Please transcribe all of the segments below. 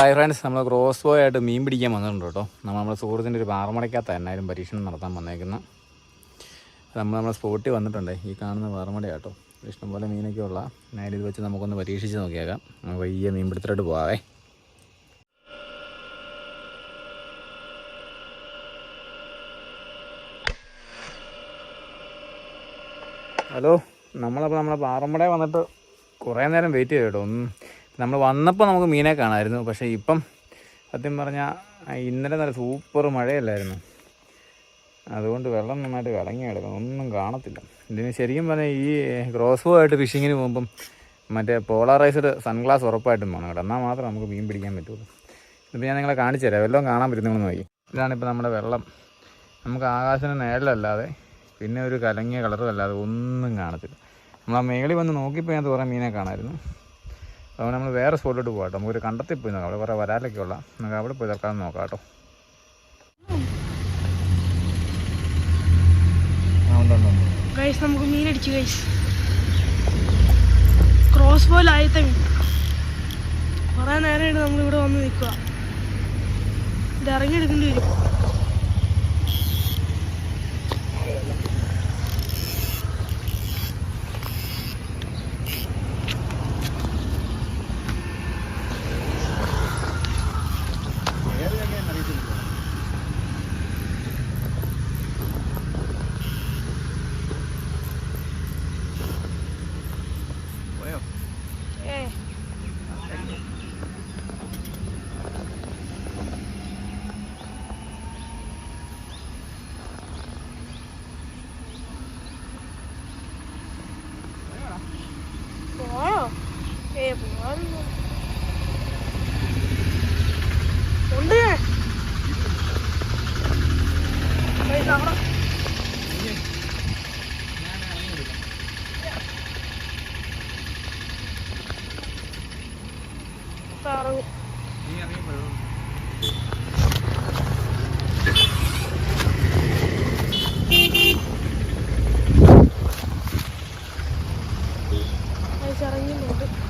Hi friends നമ്മൾ cross ബോ ആയിട്ട് മീൻ പിടിക്കാൻ വന്നിട്ടുണ്ട് കേട്ടോ. നമ്മൾ നമ്മുടെ സുഹൃത്തിന്റെ ഒരു പാറമടയ്ക്കകത്ത് എന്നാലും പരീക്ഷണം നടത്താൻ വന്നേക്കുന്ന. നമ്മൾ നമ്മുടെ സ്പോട്ടിൽ വന്നിട്ടുണ്ട് ഈ കാണുന്ന പാറമടയാട്ടോ ഇഷ്ടംപോലെ മീനൊക്കെ ഉള്ള എന്നാലും ഇത് വെച്ച് നമുക്കൊന്ന് പരീക്ഷിച്ച് നോക്കിയേക്കാം. വയ്യ മീൻ പിടുത്തലോട്ട് പോവാവേ. ഹലോ നമ്മളപ്പോൾ നമ്മളെ പാറമ്പട വന്നിട്ട് കുറേ നേരം വെയിറ്റ് ചെയ്തു കേട്ടോ. നമ്മൾ വന്നപ്പോൾ നമുക്ക് മീനെ കാണാമായിരുന്നു പക്ഷേ ഇപ്പം സത്യം പറഞ്ഞാൽ ഇന്നലെ നല്ല സൂപ്പർ മഴയല്ലായിരുന്നു. അതുകൊണ്ട് വെള്ളം നന്നായിട്ട് കലങ്ങി കിടക്കുന്നു ഒന്നും കാണത്തില്ല. ഇതിന് ശരിക്കും പറഞ്ഞാൽ ഈ ക്രോസ് ബോ ആയിട്ട് ഫിഷിങ്ങിന് പോകുമ്പം മറ്റേ പോളറൈസ്ഡ് സൺഗ്ലാസ് ഉറപ്പായിട്ടും വേണം കേട്ടോ. എന്നാൽ മാത്രമേ നമുക്ക് മീൻ പിടിക്കാൻ പറ്റുള്ളൂ. ഇതിപ്പോൾ ഞാൻ നിങ്ങളെ കാണിച്ചു തരാം. വല്ലതും കാണാൻ പറ്റുന്നു നോക്കി. ഇതാണിപ്പോൾ നമ്മുടെ വെള്ളം. നമുക്ക് ആകാശത്തിന് നേരിലല്ലാതെ പിന്നെ ഒരു കലങ്ങിയ കളറും അല്ലാതെ ഒന്നും കാണത്തില്ല. നമ്മൾ ആ മേളിൽ വന്ന് നോക്കിയപ്പോൾ ഞാൻ കുറേ മീനെ കാണാമായിരുന്നു അതുകൊണ്ട് നമ്മൾ വേറെ സ്പോട്ടിലോട്ട് പോകാം നമുക്ക് നമുക്കൊരു കണ്ടത്തിൽ പോയി നോക്കാം. അവിടെ കുറേ വരാലൊക്കെ ഉള്ള നമുക്ക് അവിടെ പോയി തൽക്കാലം നോക്കാം കേട്ടോ. നമുക്ക് മീൻ അടിച്ചു ഗൈസ് ക്രോസ് മീൻ. കുറേ നേരമായിട്ട് നമ്മളിവിടെ വന്ന് നിൽക്കുക. ഇത് ഇറങ്ങിയെടുക്കേണ്ടി വരും ഏ പോയോ ഏ പോവാനൊന്നും ഉണ്ട്. ഇറങ്ങും ഗൈസ്, ഇറങ്ങുന്നുണ്ട് ഇറങ്ങി. നിറച്ച്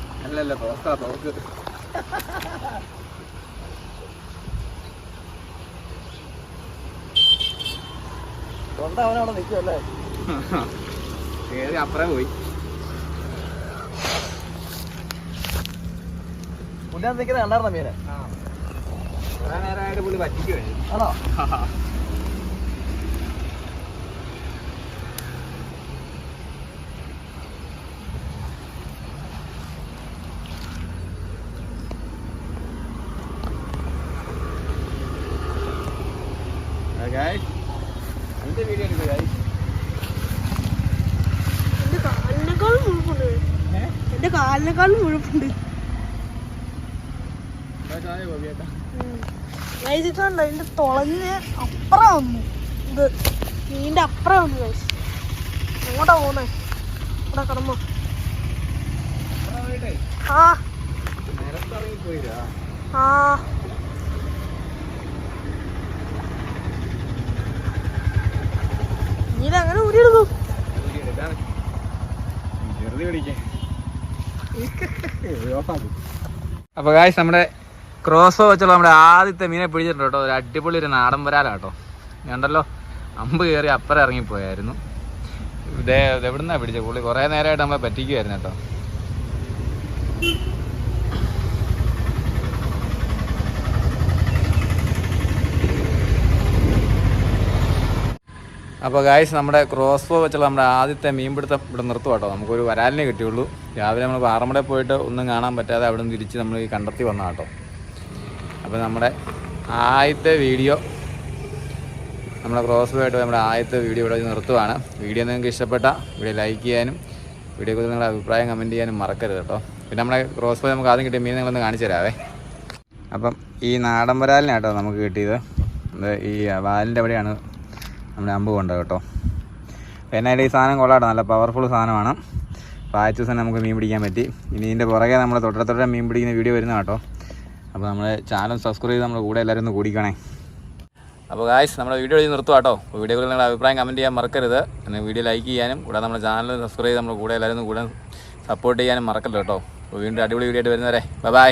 അല്ലല്ല തോക്കാ തോക്ക് തൊണ്ട അവനവിടെ നിൽക്കുമല്ലേ കയറി അപ്പറേ പോയി. പുള്ളിയാൻ കണ്ടായിരുന്നോ കണ്ടായിരുന്ന മീനെ കുറേ നേരമായിട്ട് പുള്ളി പറ്റിക്കുവേ ആണോ? എന്റെ വീഡിയോ എടുക്കുക guys. എന്റെ കാലിനേക്കാളും മുഴുപ്പുണ്ട്. ഏ? എന്റെ കാലിനേക്കാളും മുഴുപ്പുണ്ട്. ഗൈസിട്ടുണ്ട് ഇതിന്റെ തുളഞ്ഞ് അപ്പുറം വന്നു. ഇത് മീന്റെ അപ്പുറം വന്നു ഗൈസ് എങ്ങോട്ടാ പോന്നെ ഇവിടെ കിടന്നോ. ആ, ആ. അങ്ങനെ ഊരിയെടുക്കും. അപ്പൊ കാശ് നമ്മുടെ ക്രോസോ വെച്ചുള്ള നമ്മുടെ ആദ്യത്തെ മീനെ പിടിച്ചിട്ടുണ്ട് കേട്ടോ. ഒരു അടിപൊളി ഒരു നാടൻ വരാലാട്ടോ കേട്ടോ. കണ്ടല്ലോ അമ്പ് കയറി അപ്പുറം ഇറങ്ങിപ്പോയായിരുന്നു ഇതേ എവിടുന്നാ പിടിച്ചത് പുള്ളി കുറേ നേരമായിട്ട് നമ്മളെ പറ്റിക്കുമായിരുന്നു കേട്ടോ. അപ്പോൾ ഗായ്സ് നമ്മുടെ ക്രോസ് ബോ വെച്ചുള്ള നമ്മുടെ ആദ്യത്തെ മീൻപിടുത്തം ഇവിടെ നിർത്തും കേട്ടോ നമുക്കൊരു വരാലിനെ കിട്ടിയുള്ളൂ. രാവിലെ നമ്മൾ പാറമടയിൽ പോയിട്ട് ഒന്നും കാണാൻ പറ്റാതെ അവിടെ നിന്ന് തിരിച്ച് നമ്മൾ ഈ കണ്ടെത്തി വന്ന കേട്ടോ അപ്പോൾ നമ്മുടെ ആദ്യത്തെ വീഡിയോ നമ്മുടെ ക്രോസ് ബോ ആയിട്ട് നമ്മുടെ ആദ്യത്തെ വീഡിയോ ഇവിടെ നിർത്തുവാണ്. വീഡിയോ നിങ്ങൾക്ക് ഇഷ്ടപ്പെട്ട വീഡിയോ ലൈക്ക് ചെയ്യാനും വീഡിയോക്കുറിച്ച് നിങ്ങളുടെ അഭിപ്രായം കമന്റ് ചെയ്യാനും മറക്കരുത് കേട്ടോ പിന്നെ നമ്മുടെ ക്രോസ് ബോ നമുക്ക് ആദ്യം കിട്ടിയ മീൻ നിങ്ങളൊന്ന് കാണിച്ചു തരാവേ. അപ്പം ഈ നാടൻ വരാലിനാട്ടോ നമുക്ക് കിട്ടിയത്. ഈ വാലിന്റെ അവിടെയാണ് നമ്മുടെ അമ്പ് കൊണ്ട് കേട്ടോ. എന്നാലും ഈ സാധനം കൊള്ളാട്ടോ. നല്ല പവർഫുൾ സാധനമാണ്. അപ്പോൾ ആഴ്ച ദിവസം നമുക്ക് മീൻ പിടിക്കാൻ പറ്റി. ഇനി ഇതിന്റെ പുറകെ നമ്മൾ തൊട്ടടുത്തോടെ മീൻ പിടിക്കുന്ന വീഡിയോ വരുന്ന കേട്ടോ. അപ്പോൾ നമ്മുടെ ചാനൽ സബ്സ്ക്രൈബ് ചെയ്ത് നമ്മുടെ കൂടെ എല്ലാവരും ഒന്ന് കൂടിക്കണേ. അപ്പോൾ ഗായ്സ് നമ്മുടെ വീഡിയോ ചെയ്ത് നിർത്തുക കേട്ടോ. വീഡിയോ നിങ്ങളുടെ അഭിപ്രായം കമന്റ് ചെയ്യാൻ മറക്കരുത്. പിന്നെ വീഡിയോ ലൈക്ക് ചെയ്യാനും കൂടെ നമ്മുടെ ചാനൽ സബ്സ്ക്രൈബ് ചെയ്ത് നമ്മുടെ കൂടെ എല്ലാവരും കൂടെ സപ്പോർട്ട് ചെയ്യാനും മറക്കരുത് കേട്ടോ. വീണ്ടും അടിപൊളി വീഡിയോ ആയിട്ട് വരുന്നവരെ. ബൈ